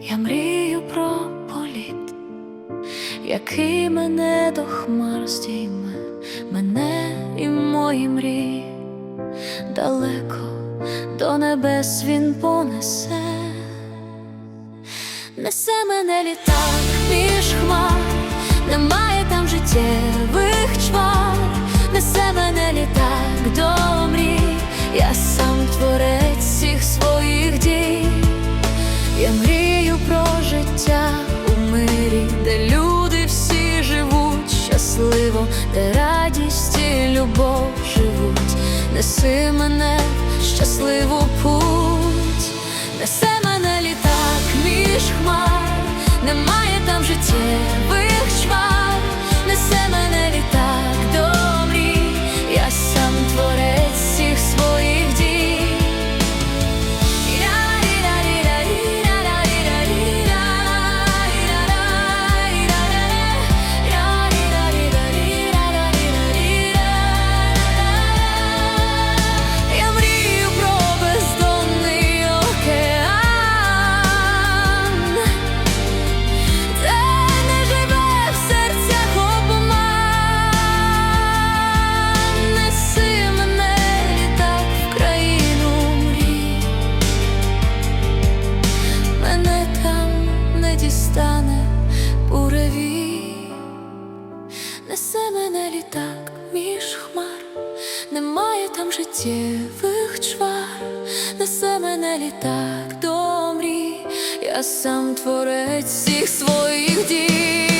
Я мрію про політ, який мене до хмар здійме, мене і мої мрії, далеко до небес він понесе, несе мене літак між хмар, немає там життя. Любов живуть, неси мене в щасливу путь, літак між хмар, немає там життєвих чвар, несе мене літак до мрій, я сам творець всіх своїх дій.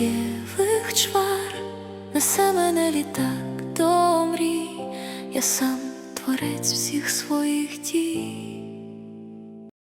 Життєвих чвар, несе мене літак до мрій, я сам творець всіх своїх дій.